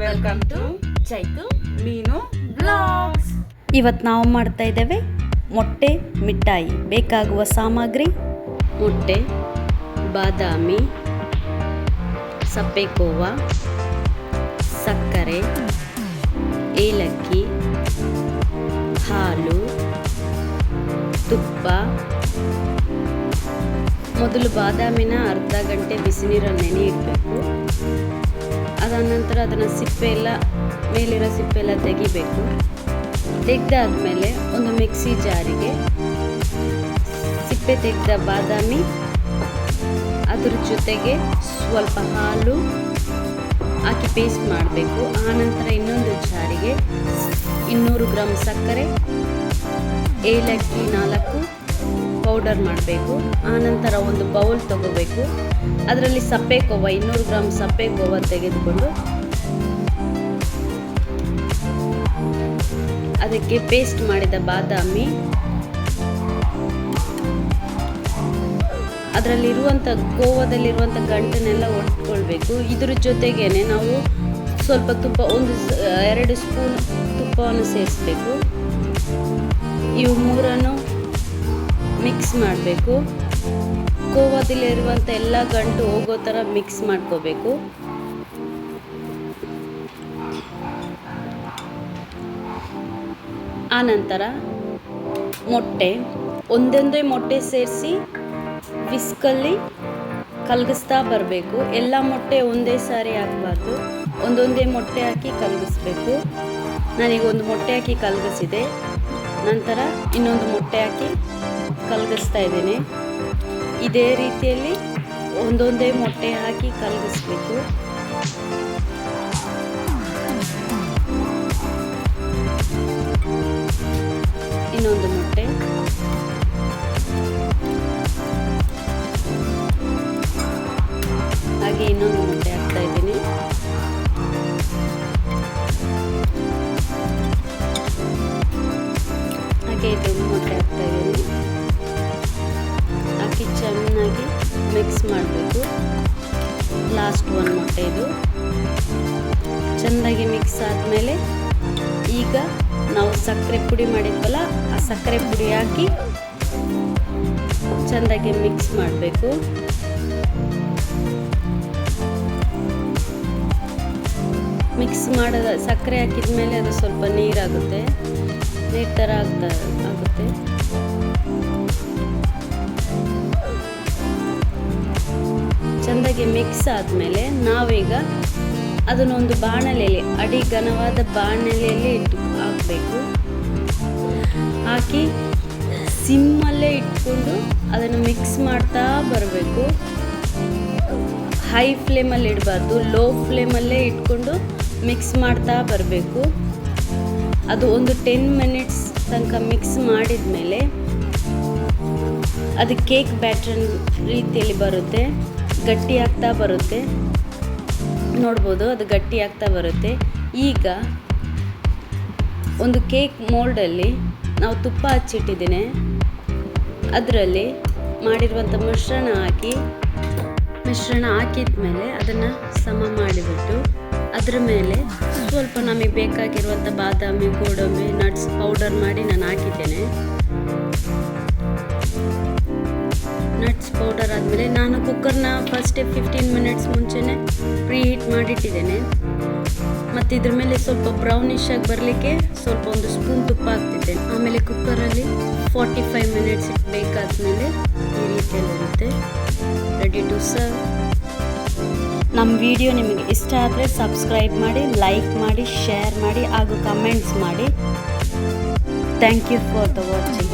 Welcome to Chaitu ಮೀನು blogs ಇವತ್ತು ನಾವು ಮಾಡ್ತಾ ಇದ್ದೇವೆ ಮೊಟ್ಟೆ ಮಿಠಾಯಿ. ಬೇಕಾಗುವ ಸಾಮಗ್ರಿ? ಮೊಟ್ಟೆ ಬಾದಾಮಿ ಸಪ್ಪೆಕೋವ ಸಕ್ಕರೆ ಏಲಕ್ಕಿ ಹಾಲು ತುಪ್ಪ. ಮೊದಲು ಬಾದಾಮಿನ ಅರ್ಧ ಗಂಟೆ ಬಿಸಿ ನೀರಲ್ಲಿ ನೆನೆ ಇಡಬೇಕು. ಅದಾದ ನಂತರ ಅದನ್ನು ಸಿಪ್ಪೆ ಎಲ್ಲ, ಮೇಲಿರೋ ಸಿಪ್ಪೆ ಎಲ್ಲ ತೆಗಿಬೇಕು. ತೆಗೆದಾದ್ಮೇಲೆ ಒಂದು ಮಿಕ್ಸಿ ಜಾರಿಗೆ ಸಿಪ್ಪೆ ತೆಗೆದ ಬಾದಾಮಿ, ಅದ್ರ ಜೊತೆಗೆ ಸ್ವಲ್ಪ ಹಾಲು ಹಾಕಿ ಪೇಸ್ಟ್ ಮಾಡಬೇಕು. ಆನಂತರ ಇನ್ನೊಂದು ಜಾರಿಗೆ ಇನ್ನೂರು ಗ್ರಾಮ್ ಸಕ್ಕರೆ, ಏಲಕ್ಕಿ ನಾಲ್ಕು ಪೌಡರ್ ಮಾಡಬೇಕು ಆನಂತರ ಒಂದು ಬೌಲ್ ತಗೋಬೇಕು. ಅದರಲ್ಲಿ ಸಪ್ಪೆ ಕೋವ, ಇನ್ನೂರು ಗ್ರಾಮ್ ಸಪ್ಪೆ ಕೋವ ತೆಗೆದುಕೊಂಡು ಅದಕ್ಕೆ ಪೇಸ್ಟ್ ಮಾಡಿದ ಬಾದಾಮಿ, ಅದರಲ್ಲಿರುವಂಥ ಗೋವಾದಲ್ಲಿರುವಂಥ ಗಂಟನ್ನೆಲ್ಲ ಒಟ್ಕೊಳ್ಬೇಕು. ಇದ್ರ ಜೊತೆಗೇನೆ ನಾವು ಸ್ವಲ್ಪ ತುಪ್ಪ, ಒಂದು ಎರಡು ಸ್ಪೂನ್ ತುಪ್ಪವನ್ನು ಸೇರಿಸ್ಬೇಕು. ಇವು ಮೂರನ್ನು ಮಿಕ್ಸ್ ಮಾಡಬೇಕು. ಕೋವಾದಲ್ಲಿರುವಂಥ ಎಲ್ಲ ಗಂಟು ಹೋಗೋ ಥರ ಮಿಕ್ಸ್ ಮಾಡ್ಕೋಬೇಕು. ಆನಂತರ ಮೊಟ್ಟೆ. ಒಂದೊಂದೇ ಮೊಟ್ಟೆ ಸೇರಿಸಿ ವಿಸ್ಕಲ್ಲಿ ಕಲಗಿಸ್ತಾ ಬರಬೇಕು. ಎಲ್ಲ ಮೊಟ್ಟೆ ಒಂದೇ ಸಾರಿ ಹಾಕಬಾರ್ದು ಒಂದೊಂದೇ ಮೊಟ್ಟೆ ಹಾಕಿ ಕಲಗಿಸ್ಬೇಕು. ನಾನೀಗ ಒಂದು ಮೊಟ್ಟೆ ಹಾಕಿ ಕಲಗಿಸಿದೆ. ನಂತರ ಇನ್ನೊಂದು ಮೊಟ್ಟೆ ಹಾಕಿ ಕಲಗಿಸ್ತಾ ಇದ್ದೀನಿ. ಇದೇ ರೀತಿಯಲ್ಲಿ ಒಂದೊಂದೇ ಮೊಟ್ಟೆ ಹಾಕಿ ಕಲಗಿಸ್ಬೇಕು. ಇನ್ನೊಂದು ಮೊಟ್ಟೆ. ಚೆನ್ನಾಗಿ ಮಿಕ್ಸ್ ಆದಮೇಲೆ ಈಗ ನಾವು ಸಕ್ಕರೆ ಪುಡಿ ಮಾಡಿದ್ವಲ್ಲ, ಆ ಸಕ್ಕರೆ ಪುಡಿ ಹಾಕಿ ಚೆಂದಾಗಿ ಮಿಕ್ಸ್ ಮಾಡಬೇಕು. ಮಿಕ್ಸ್ ಮಾಡಿದ ಸಕ್ಕರೆ ಹಾಕಿದ ಮೇಲೆ ಅದು ಸ್ವಲ್ಪ ನೀರಾಗುತ್ತೆ. ನೀರು ಥರ ಆಗ್ತಾ ಆಗುತ್ತೆ. ಚೆಂದಾಗಿ ಮಿಕ್ಸ್ ಆದಮೇಲೆ ನಾವೀಗ ಅದನ್ನೊಂದು ಬಾಣಲೆಯಲ್ಲಿ, ಅಡಿ ಘನವಾದ ಬಾಣಲೆಯಲ್ಲಿ ಇಟ್ಟು ಹಾಕಬೇಕು. ಹಾಕಿ ಸಿಮ್ಮಲ್ಲೇ ಇಟ್ಕೊಂಡು ಅದನ್ನು ಮಿಕ್ಸ್ ಮಾಡ್ತಾ ಬರಬೇಕು. ಹೈ ಫ್ಲೇಮಲ್ಲಿ ಇಡಬಾರ್ದು ಲೋ ಫ್ಲೇಮಲ್ಲೇ ಇಟ್ಕೊಂಡು ಮಿಕ್ಸ್ ಮಾಡ್ತಾ ಬರಬೇಕು. ಅದು ಒಂದು ಟೆನ್ ಮಿನಿಟ್ಸ್ ತನಕ ಮಿಕ್ಸ್ ಮಾಡಿದ ಮೇಲೆ ಅದು ಕೇಕ್ ಬ್ಯಾಟ್ರನ್ ರೀತಿಯಲ್ಲಿ ಬರುತ್ತೆ, ಗಟ್ಟಿ ಆಗ್ತಾ ಬರುತ್ತೆ. ನೋಡ್ಬೋದು, ಅದು ಗಟ್ಟಿ ಆಗ್ತಾ ಬರುತ್ತೆ. ಈಗ ಒಂದು ಕೇಕ್ ಮೋಲ್ಡಲ್ಲಿ ನಾವು ತುಪ್ಪ ಹಚ್ಚಿಟ್ಟಿದ್ದೀನಿ. ಅದರಲ್ಲಿ ಮಾಡಿರುವಂಥ ಮಿಶ್ರಣ ಹಾಕಿ, ಮಿಶ್ರಣ ಹಾಕಿದ ಮೇಲೆ ಅದನ್ನು ಸಮ ಮಾಡಿಬಿಟ್ಟು, ಅದರ ಮೇಲೆ ಸ್ವಲ್ಪ ನಮಗೆ ಬೇಕಾಗಿರುವಂಥ ಬಾದಾಮಿ, ಗೋಡಂಬಿ ನಟ್ಸ್ ಪೌಡರ್ ಮಾಡಿ ನಾನು ಹಾಕಿದ್ದೇನೆ. ನಟ್ಸ್ ಪೌಡರ್ ಆದಮೇಲೆ ಕುಕ್ಕರ್ನ ಫಸ್ಟೇ ಫಿಫ್ಟೀನ್ ಮಿನಿಟ್ಸ್ ಮುಂಚೆನೇ ಪ್ರೀ ಹೀಟ್ ಮಾಡಿಟ್ಟಿದ್ದೇನೆ. ಮತ್ತು ಇದ್ರ ಮೇಲೆ ಸ್ವಲ್ಪ ಬ್ರೌನಿಶ್ ಆಗಿ ಬರಲಿಕ್ಕೆ ಸ್ವಲ್ಪ ಒಂದು ಸ್ಪೂನ್ ತುಪ್ಪ ಹಾಕ್ತಿದ್ದೇನೆ. ಆಮೇಲೆ ಕುಕ್ಕರಲ್ಲಿ ಫಾರ್ಟಿ ಫೈವ್ ಮಿನಿಟ್ಸ್ ಬೇಕಾದ್ಮೇಲೆ ಈ ರೀತಿಯಲ್ಲಿರುತ್ತೆ ರೆಡಿ ಟು ಸರ್ವ್ ನಮ್ಮ ವಿಡಿಯೋ ನಿಮಗೆ ಇಷ್ಟ ಆದರೆ ಸಬ್ಸ್ಕ್ರೈಬ್ ಮಾಡಿ ಲೈಕ್ ಮಾಡಿ ಶೇರ್ ಮಾಡಿ ಹಾಗೂ ಕಮೆಂಟ್ಸ್ ಮಾಡಿ. Thank you for the watching